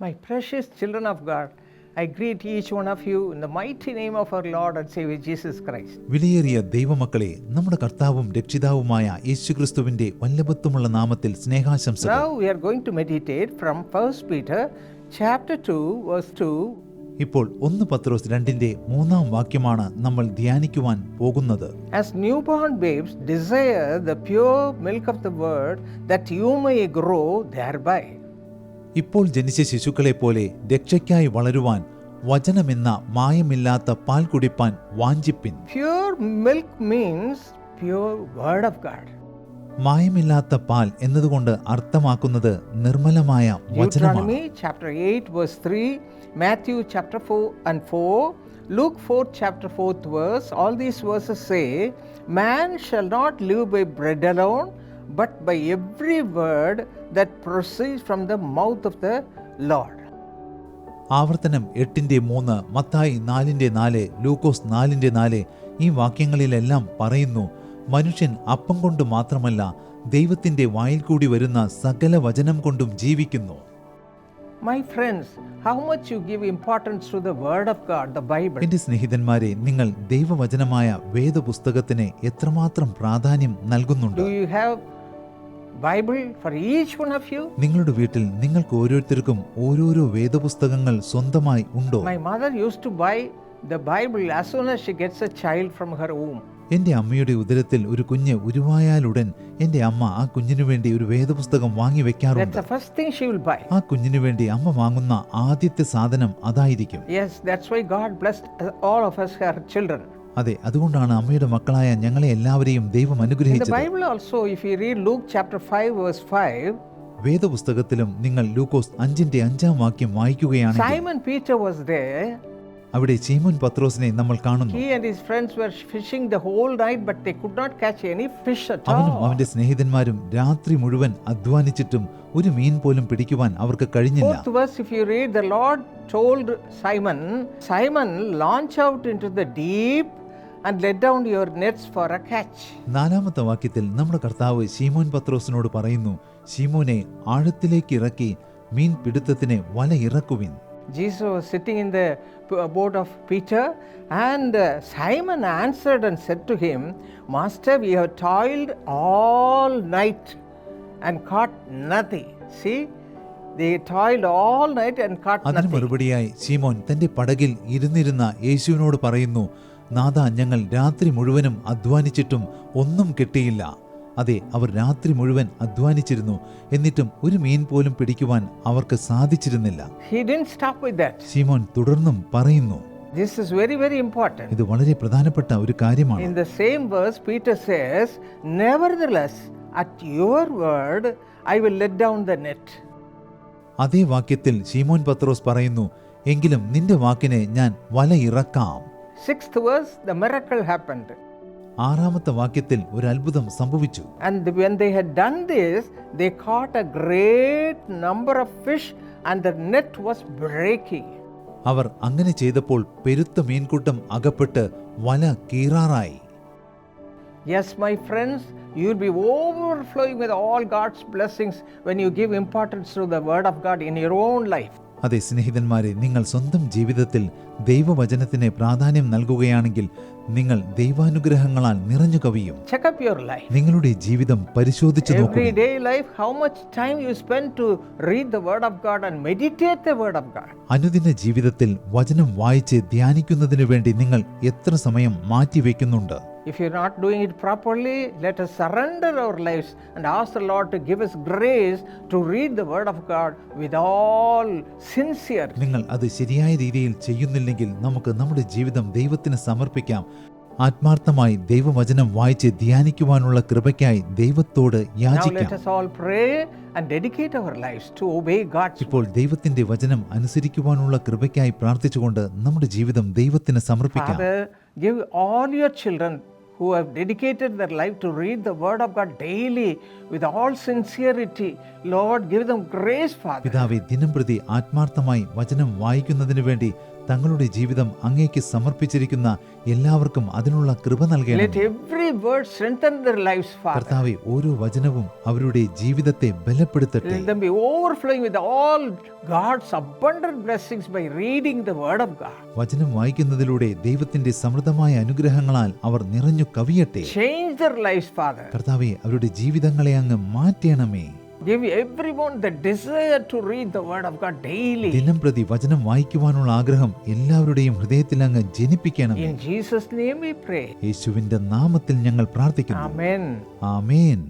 My precious children of God, I greet each one of you in the mighty name of our Lord and Savior Jesus Christ. വിലയേറിയ ദൈവമക്കളെ നമ്മുടെ കർത്താവും രക്ഷിതാവുമായ യേശുക്രിസ്തുവിന്റെ വല്ലഭത്വമുള്ള നാമത്തിൽ സ്നേഹാശംസകൾ Now we are going to meditate from 1 Peter chapter 2 verse 2 ഇപ്പോൾ ഒന്ന് പത്രോസ് രണ്ടിന്റെ മൂന്നാം വാക്യമാണ് നമ്മൾ ധ്യാനിക്കുവാൻ പോകുന്നത് As newborn babes desire the pure milk of the word that you may grow thereby. ഇപ്പോൾ ജനിച്ച ശിശുക്കളെപ്പോലെ രക്ഷയ്ക്കായി വളരുവാൻ വചനമെന്ന മായമില്ലാത്ത പാൽ കുടിപ്പാൻ വാഞ്ചിപ്പിൻ. Milk means word of God മായമില്ലാത്ത പാൽ എന്നതുകൊണ്ട് അർത്ഥമാക്കുന്നത് നിർമ്മലമായ വചനമാണ്. Chapter eight verse three Matthew chapter four and four Luke four chapter fourth verse all these verses say man shall not live by bread alone but by every word that proceeds from the mouth of the Lord. ആവർത്തനം എട്ടിന്റെ മൂന്ന് മത്തായി നാലിന്റെ നാല് ലൂക്കോസ് നാലിന്റെ നാല് ഈ വാക്യങ്ങളിലെല്ലാം പറയുന്നു മനുഷ്യൻ അപ്പം കൊണ്ട് മാത്രമല്ല ദൈവത്തിന്റെ വായിൽ കൂടി വരുന്ന സകല വചനം കൊണ്ടും ജീവിക്കുന്നു. My friends how much you give importance to the word of God, the Bible എന്റെ സ്നേഹിതന്മാരെ നിങ്ങൾ ദൈവവചനമായ വേദപുസ്തകത്തിന് എത്രമാത്രം പ്രാധാന്യം നൽകുന്നുണ്ട്? Do you have Bible for each one of you നിങ്ങളുടെ വീട്ടിൽ നിങ്ങൾക്ക് ഓരോരുത്തർക്കും ഓരോരോ വേദപുസ്തകങ്ങൾ സ്വന്തമായി ഉണ്ടോ? My mother use to buy the Bible as soon as she gets a child from her home എന്റെ അമ്മയുടെ ഉദരത്തിൽ ഒരു കുഞ്ഞ് ഉരുവായാലുടൻ എന്റെ അമ്മ ആ കുഞ്ഞിനു വേണ്ടി ഒരു വേദപുസ്തകം വാങ്ങി വെക്കാറുണ്ട്. ആ കുഞ്ഞിനു വേണ്ടി അമ്മ വാങ്ങുന്ന ആദ്യത്തെ സാധനം അതായിരിക്കും. അതെ അതുകൊണ്ടാണ് അമ്മയുടെ മക്കളായ ഞങ്ങളെ എല്ലാവരെയും ദൈവം അനുഗ്രഹിച്ചത്. വേദപുസ്തകത്തിലും നിങ്ങൾ ലൂക്കോസ് അഞ്ചിന്റെ അഞ്ചാം വാക്യം വായിക്കുകയാണെങ്കിൽ അവിടെ ചീമൻ പത്രോസിനെ നമ്മൾ കാണുന്നു. അവനും അവന്റെ സ്നേഹിതന്മാരും രാത്രി മുഴുവൻ അധ്വാനിച്ചിട്ടും ഒരു മീൻ പോലും പിടിക്കുവാൻ അവർക്ക് കഴിഞ്ഞില്ല. Deep And let down your nets for a catch. നാലാമത്തെ വാക്യത്തിൽ നമ്മുടെ കർത്താവ് ശീമോൻ പത്രോസിനോട് പറയുന്നു ശീമോനെ ആഴത്തിലേക്ക് ഇറക്കി മീൻ പിടുത്തത്തിന് വല ഇറക്കുവിൻ Jesus was sitting in the boat of Peter, and uh, Simon answered and said to him, Master, we have toiled all night and caught nothing. See, they toiled all night and caught nothing. അതിന്. മറുപടിയായി ശീമോൻ തന്റെ പടകിൽ ഇരുന്നിരുന്ന യേശുവിനോട് പറയുന്നു നാഥ ഞങ്ങൾ രാത്രി മുഴുവനും അധ്വാനിച്ചിട്ടും ഒന്നും കിട്ടിയില്ല അതെ അവർ രാത്രി മുഴുവൻ അധ്വാനിച്ചിരുന്നു എന്നിട്ടും ഒരു മീൻ പോലും പിടിക്കുവാൻ അവർക്ക് സാധിച്ചിരുന്നില്ല. ശീമോൻ തുടർന്നും പറയുന്നു This is very, very important. ഇത് വളരെ പ്രധാനപ്പെട്ട ഒരു കാര്യമാണ് In the same verse, Peter says, Nevertheless, at your word, I will let down the net. അതേ വാക്യത്തിൽ ശീമോൻ പത്രോസ് പറയുന്നു എങ്കിലും നിന്റെ വാക്കിനെ ഞാൻ വല ഇറക്കാം Sixth verse, the miracle happened. ആറാമത്തെ വാക്യത്തിൽ ഒരു അത്ഭുതം സംഭവിച്ചു And when they had done this, they caught a great number of fish, and the net was breaking. അവർ അങ്ങനെ ചെയ്തപ്പോൾ പെരുത്ത മീൻകൂട്ടം അകപ്പെട്ട് വല കീറാറായി Yes, my friends, you'll be overflowing with all God's blessings when you give importance to the Word of God in your own life. അതെ സ്നേഹിതന്മാരെ നിങ്ങൾ സ്വന്തം ജീവിതത്തിൽ ദൈവവചനത്തിന് പ്രാധാന്യം നൽകുകയാണെങ്കിൽ നിങ്ങൾ ദൈവാനുഗ്രഹങ്ങളാൽ നിറഞ്ഞു കവിയും. ചെക്ക്അപ്പ് യുവർ ലൈഫ് നിങ്ങളുടെ ജീവിതം പരിശോധിച്ച് നോക്കുക every day life how much time you spend to read the word of God and meditate the word of God അനുദിന ജീവിതത്തിൽ വചനം വായിച്ച് ധ്യാനിക്കുന്നതിനു വേണ്ടി നിങ്ങൾ എത്ര സമയം മാറ്റി വെക്കുന്നുണ്ട് If you're not doing it properly, let us surrender our lives and ask the Lord to give us grace to read the Word of God with all sincerity. നിങ്ങൾ അത് ശരിയായ രീതിയിൽ ചെയ്യുന്നില്ലെങ്കിൽ നമുക്ക് നമ്മുടെ ജീവിതം ദൈവത്തിന് സമർപ്പിക്കാം. ആത്മാർത്ഥമായി ദൈവവചനം വായിച്ച് ധ്യാനിക്കുവാനുള്ള കൃപയ്ക്കായി ദൈവത്തോട് യാചിക്കാം us all pray and dedicate our lives to obey God's ഇപ്പോൾ ദൈവത്തിന്റെ വചനം അനുസരിക്കുവാനുള്ള കൃപയ്ക്കായി പ്രാർത്ഥിച്ചുകൊണ്ട് നമ്മുടെ ജീവിതം ദൈവത്തിന് സമർപ്പിക്കാം give all your children who have dedicated their life to read the Word of God daily with all sincerity. Lord, give them grace, Father. പിതാവെ ദിനം പ്രതി ആത്മാർത്ഥമായി വചനം വായിക്കുന്നതിനു വേണ്ടി തങ്ങളുടെ ജീവിതം അങ്ങേക്ക് സമർപ്പിച്ചിരിക്കുന്ന എല്ലാവർക്കും അതിനുള്ള കൃപ നൽകണം Let every word strengthen their lives, Father. കർത്താവെ ഓരോ വചനവും അവരുടെ ജീവിതത്തെ ബലപ്പെടുത്തട്ടെ Let them be overflowing with all God's abundant blessings by reading the Word of God. വചനം വായിക്കുന്നതിലൂടെ ദൈവത്തിന്റെ സമൃദ്ധമായ അനുഗ്രഹങ്ങളാൽ അവർ നിറഞ്ഞു കവിയട്ടെ Change their lives, Father. കർത്താവെ അവരുടെ ജീവിതങ്ങളെ അങ്ങ് മാറ്റണമേ Give everyone the desire to read the Word of God daily. ദിനംപ്രതി വചനം വായിക്കുവാനുള്ള ആഗ്രഹം എല്ലാവരുടെയും ഹൃദയത്തിൽ അങ്ങ് ജനിപ്പിക്കണം In Jesus' name we pray. യേശുവിന്റെ നാമത്തിൽ ഞങ്ങൾ പ്രാർത്ഥിക്കുന്നു Amen. ആമേൻ